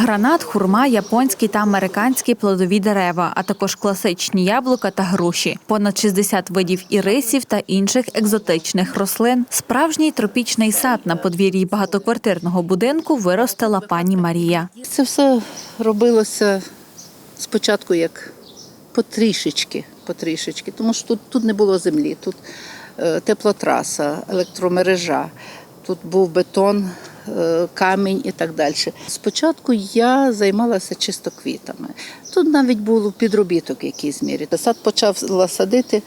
Гранат, хурма, японські та американські плодові дерева, а також класичні яблука та груші, понад 60 видів ірисів та інших екзотичних рослин. Справжній тропічний сад на подвір'ї багатоквартирного будинку виростила пані Марія. Це все робилося спочатку як потрішечки, потрішечки, тому що тут, тут не було землі, тут е, теплотраса, електромережа, тут був бетон, е, камінь і так далі. Спочатку я займалася чисто квітами. Тут навіть був підробіток в якійсь мірі. Сад почала садити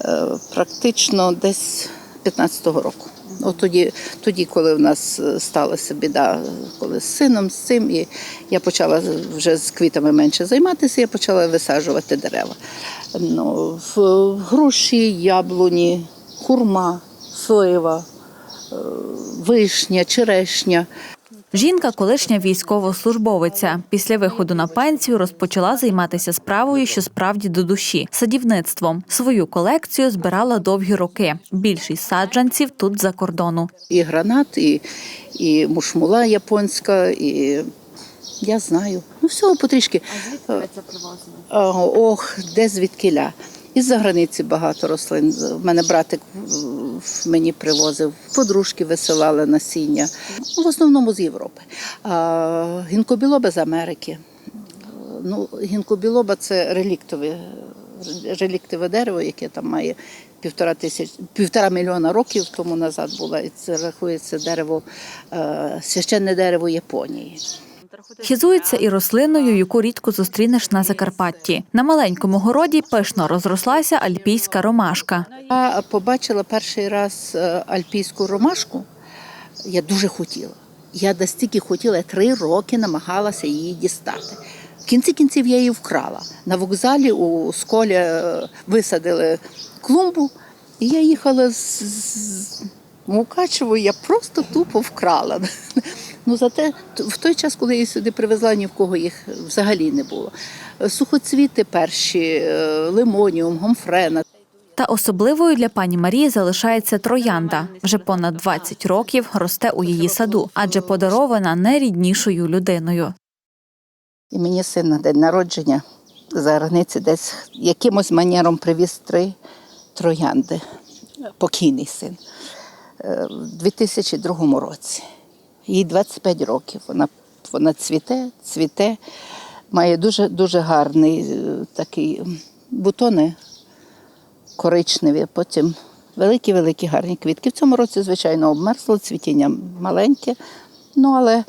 е, практично десь 15-го року. От тоді, тоді, коли в нас е, сталася біда, коли з сином, з цим, і я почала вже з квітами менше займатися, я почала висаджувати дерева. Ну, в груші, яблуні, хурма, слива, вишня, черешня. Жінка, колишня військовослужбовиця. Після виходу на пенсію розпочала займатися справою, що справді до душі садівництвом. Свою колекцію збирала довгі роки. Більшість саджанців тут за кордону. І гранат, і, і мушмула японська, і я знаю. Ну, всього потрішки. А звідки це привозили? Ох, де звідкиля. Із-за границі багато рослин. В мене братик мені привозив, подружки висилали насіння. В основному з Європи. А гінкобілоба з Америки. Ну, гінкобілоба це реліктове, реліктове дерево, яке там має півтора тисяч, півтора мільйона років тому назад було. І це рахується дерево, е, священне дерево Японії. Хізується і рослиною, яку рідко зустрінеш на Закарпатті. На маленькому городі пишно розрослася альпійська ромашка. Я побачила перший раз е, альпійську ромашку. Я дуже хотіла. Я настільки хотіла, я три роки намагалася її дістати. В кінці кінців я її вкрала. На вокзалі у сколі е, висадили клумбу, і я їхала з, Мукачево, я просто тупо вкрала. Ну, зате в той час, коли я її сюди привезла, ні в кого їх взагалі не було. Сухоцвіти перші, е, лимоніум, гомфрена. Та особливою для пані Марії залишається троянда. Вже понад 20 років росте у її саду, адже подарована найріднішою людиною. І мені син на день народження за границі десь якимось манером привіз три троянди. Покійний син. Е, В 2002 році. Їй 25 років. Вона, вона цвіте, цвіте, має дуже, дуже гарний е, такий бутони коричневі, потім великі-великі гарні квітки. В цьому році, звичайно, обмерзло, цвітіння маленьке. Ну, але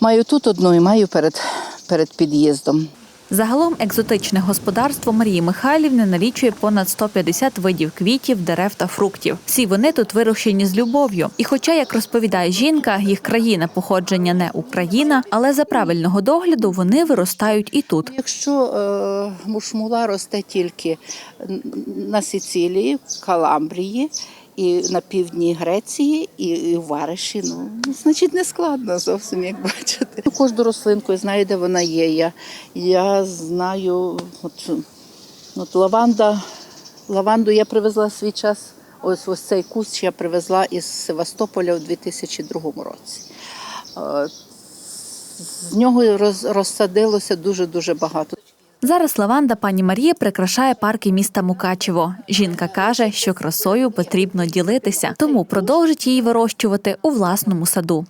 маю тут одну і маю перед, перед під'їздом. Загалом екзотичне господарство Марії Михайлівни налічує понад 150 видів квітів, дерев та фруктів. Всі вони тут вирощені з любов'ю. І хоча, як розповідає жінка, їх країна походження не Україна, але за правильного догляду вони виростають і тут. Якщо е, мушмула росте тільки на Сицилії, в Каламбрії і на півдні Греції, і, в Вариші, ну значить не складно зовсім, як бачите. Кожну рослинку я знаю, де вона є. Я, я знаю, от, от лаванда, лаванду я привезла свій час. Ось ось цей кущ я привезла із Севастополя у 2002 році. Е, З нього розсадилося дуже дуже багато. Зараз лаванда пані Марії прикрашає парки міста Мукачево. Жінка каже, що красою потрібно ділитися, тому продовжить її вирощувати у власному саду.